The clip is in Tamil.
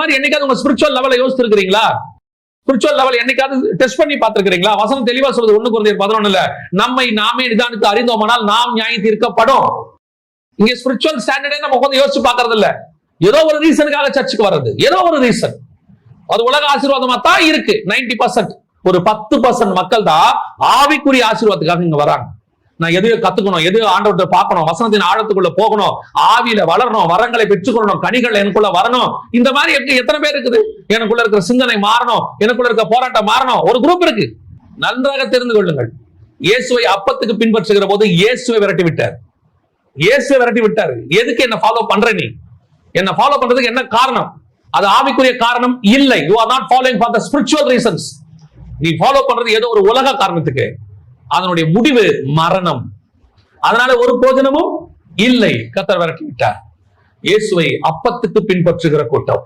மாதிரி என்னைக்காவது உங்க ஸ்பிரிச்சுவல் லெவல யோசிச்சிருக்கீங்களா ஸ்பிரிச்சுவல் லெவல் என்னைக்காவது டெஸ்ட் பண்ணி பார்த்திருக்கீங்களா வசனம் தெளிவா சொல்றது ஒண்ணு குறைந்த பதினொன்னுல நம்மை நாமே நிதானித்து அறிந்தோமானால் நாம் நியாயம் தீர்க்கப்படும். இங்க ஸ்பிரிச்சுவல் ஸ்டாண்டர்டே நம்ம உட்காந்து யோசிச்சு பாக்குறது இல்ல ஏதோ ஒரு ரீசனுக்காக சர்ச்சுக்கு வர்றது. ஏதோ ஒரு ரீசன் அது உலக ஆசீர்வாதமா தான் இருக்கு. 90% பர்சன்ட் ஒரு பத்து பர்சன்ட் மக்கள் தான் ஆவிக்குரிய ஆசீர்வாதத்துக்காக இங்க வராங்க. நான் எதையோ கத்துக்கணும் எதையோ ஆண்டவர்கிட்ட பார்க்கணும் வசனத்தின் ஆழத்துக்குள்ள போகணும் ஆவியில வளரணும் வரங்களை பெற்றுக்கொள்ளணும் கனிகள் எனக்குள்ள வரணும். இந்த மாதிரி எப்படி எத்தனை பேர் இருக்குது? எனக்குள்ள இருக்கிற சிந்தனை மாறணும் எனக்குள்ள இருக்கிற போராட்டம் மாறணும். ஒரு குரூப் இருக்கு. நன்றாக தெரிந்து கொள்ளுங்கள். இயேசுவை அப்பத்துக்கு பின்பற்றுகிற போது இயேசுவை விரட்டி விட்டார். இயேசுவை விரட்டி விட்டார். எதுக்கு என்ன ஃபாலோ பண்ற நீ? என்ன ஃபாலோ பண்றதுக்கு என்ன காரணம்? அது ஆவிக்குரிய காரணம் இல்லை. You are not following for the spiritual reasons நீ ஃபாலோ பண்றது ஏதோ ஒரு உலக காரணத்துக்கு. அதனுடைய முடிவு மரணம். அதனால ஒரு போஜனமும் இல்லை. கத்தர் விரட்டி விட்டார் இயேசுவை அப்பத்துக்கு பின்பற்றுகிற கூட்டம்.